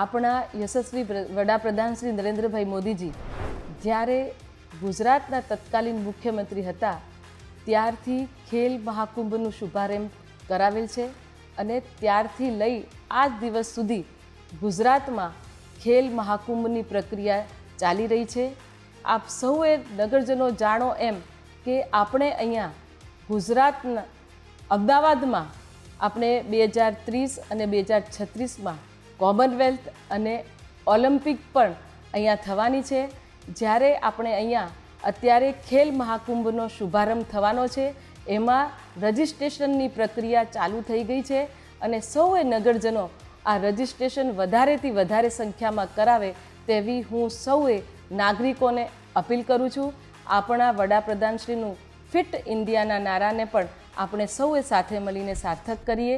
આપણા યશસ્વી વડાપ્રધાન શ્રી નરેન્દ્રભાઈ મોદીજી જ્યારે ગુજરાતના તત્કાલીન મુખ્યમંત્રી હતા, ત્યારથી ખેલ મહાકુંભનું શુભારંભ કરાવેલ છે અને ત્યારથી લઈ આ દિવસ સુધી ગુજરાતમાં ખેલ મહાકુંભની પ્રક્રિયા ચાલી રહી છે. આપ સૌએ નગરજનો જાણો એમ કે આપણે અહીંયા ગુજરાતના, અમદાવાદમાં આપણે બે હજાર ત્રીસ અને બે હજાર છત્રીસમાં કોમનવેલ્થ અને ઓલિમ્પિક પણ અહીંયા થવાની છે. જ્યારે આપણે અહીંયા અત્યારે ખેલ મહાકુંભનો શુભારંભ થવાનો છે, એમાં રજિસ્ટ્રેશનની પ્રક્રિયા ચાલુ થઈ ગઈ છે અને સૌએ નગરજનો આ રજિસ્ટ્રેશન વધારેથી વધારે સંખ્યામાં કરાવે તેવી હું સૌએ નાગરિકોને અપીલ કરું છું. આપણા વડાપ્રધાનશ્રીનું ફિટ ઇન્ડિયાના નારાને પણ આપણે સૌએ સાથે મળીને સાર્થક કરીએ.